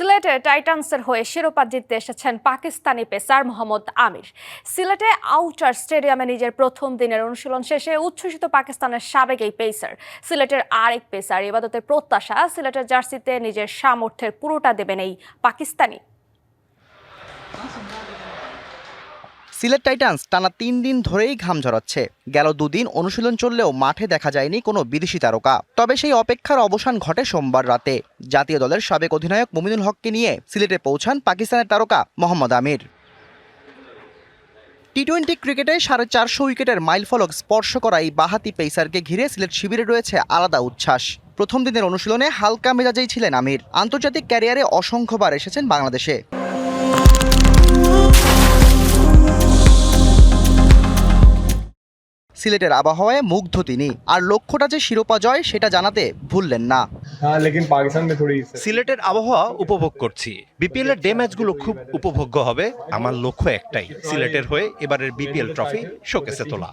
সিলেটে টাইটানসের হয়ে শিরোপা জিততে এসেছেন পাকিস্তানি পেসার মোহাম্মদ আমির। সিলেটে আউটার স্টেডিয়ামে নিজের প্রথম দিনের অনুশীলন শেষে উচ্ছ্বসিত পাকিস্তানের সাবেক এই পেসার। সিলেটের আরেক পেসার ইবাদতের প্রত্যাশা, সিলেটের জার্সিতে নিজের সামর্থ্যের পুরোটা দেবেন এই পাকিস্তানি। সিলেট টাইটান্স টানা তিন দিন ধরেই ঘাম ঝরাচ্ছে। গেল দুদিন অনুশীলন চললেও মাঠে দেখা যায়নি কোনো বিদেশি তারকা। তবে সেই অপেক্ষার অবসান ঘটে সোমবার রাতে। জাতীয় দলের সাবেক অধিনায়ক মুমিনুল হককে নিয়ে সিলেটে পৌঁছান পাকিস্তানের তারকা মোহাম্মদ আমির। টি টোয়েন্টি ক্রিকেটে সাড়ে চারশো উইকেটের মাইলফলক স্পর্শ করা এই বাহাতি পেসারকে ঘিরে সিলেট শিবিরে রয়েছে আলাদা উচ্ছ্বাস। প্রথম দিনের অনুশীলনে হালকা মেজাজেই ছিলেন আমির। আন্তর্জাতিক ক্যারিয়ারে অসংখ্যবার এসেছেন বাংলাদেশে। সিলেটের আবহাওয়ায় মুগ্ধ তিনি। আর লক্ষ্যটা যে শিরোপা জয় সেটা জানাতে ভুললেন না। সিলেটের আবহাওয়া উপভোগ করছি। বিপিএল এর ডে ম্যাচগুলো খুব উপভোগ্য হবে। আমার লক্ষ্য একটাই সিলেটের হয়ে এবারের বিপিএল ট্রফি শোকেসে তোলা।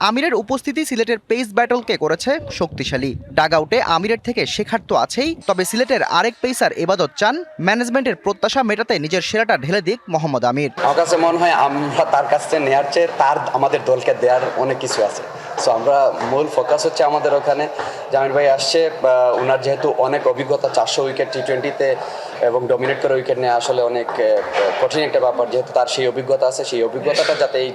আমিরের উপস্থিতি সিলেটের পেস ব্যাটলকে করেছে শক্তিশালী। ডাগআউটে আমিরের থেকে শেখার তো আছেই। তবে সিলেটের আরেক পেসার এবাদত চান, ম্যানেজমেন্টের প্রত্যাশা মেটাতে নিজের সেরাটা ঢেলে দিক মোহাম্মদ আমির। কাছে মনে হয় আমরা তার কাছে নেওয়ার চেয়ে তার আমাদের দলকে দেওয়ার অনেক কিছু আছে। সো আমরা মূল ফোকাস হচ্ছে আমাদের ওখানে। জামির ভাই আসছে ওনার যেহেতু অনেক অভিজ্ঞতা, চারশো উইকেট টি টোয়েন্টিতে এবং ডমিনেট করে উইকেট নেওয়া আসলে অনেক কঠিন একটা ব্যাপার। যেহেতু তার সেই অভিজ্ঞতা আছে, সেই অভিজ্ঞতাটা যাতে এই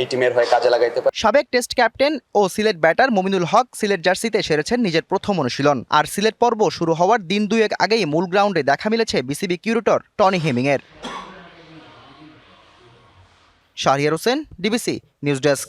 এই টিমের হয়ে কাজে লাগাইতে পারে। সাবেক টেস্ট ক্যাপ্টেন ও সিলেট ব্যাটার মমিনুল হক সিলেট জার্সিতে সেরেছেন নিজের প্রথম অনুশীলন। আর সিলেট পর্ব শুরু হওয়ার দিন দুয়েক আগেই মূল গ্রাউন্ডে দেখা মিলেছে BCB curator Tony হেমিংয়ের Shahriar Hossain DBC news desk